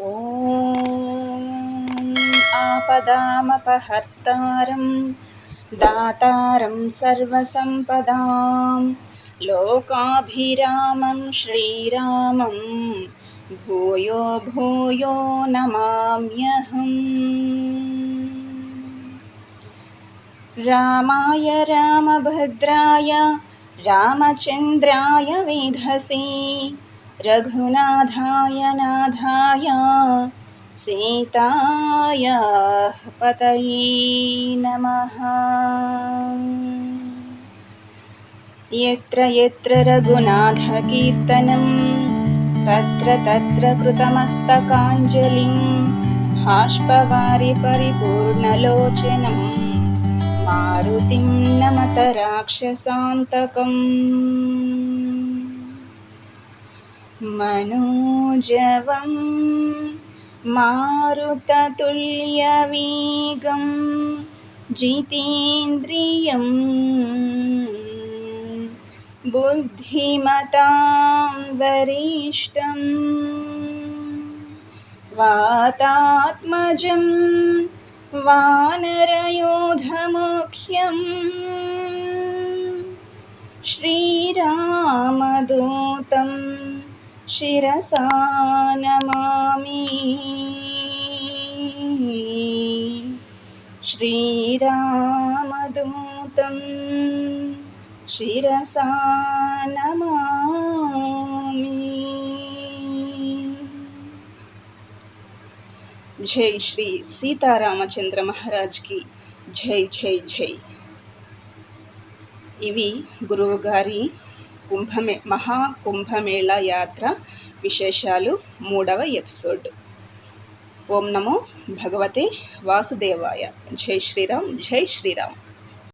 ॐ आपदामपहर्तारं दातारं सर्वसम्पदां लोकाभिरामं श्रीरामं भूयो भूयो नमाम्यहम्। रामाय रामभद्राय रामचन्द्राय वेधसे रघुनाथाय नाथाय सीतायाः पतये नमः। यत्र यत्र रघुनाथकीर्तनं तत्र तत्र कृतमस्तकाञ्जलिं बाष्पवारि परिपूर्णलोचनं मारुतिं नमत राक्षसान्तकम् मनोजवं मारुततुल्यवेगं जितेन्द्रियं बुद्धिमतां वरिष्ठं वातात्मजं वानरयोधमुख्यम् श्रीरामदूतं శిరసానమామి శ్రీరామదూతం శిరసానమామి జై శ్రీ సీతారామచంద్ర మహారాజ్కి జై జై జై ఇవి గురువుగారి కుంభమే మహాకుంభమేళ యాత్ర విశేషాలు మూడవ ఎపిసోడ్. ఓం నమో భగవతే వాసుదేవాయ. జై శ్రీరామ్ జై శ్రీరామ్.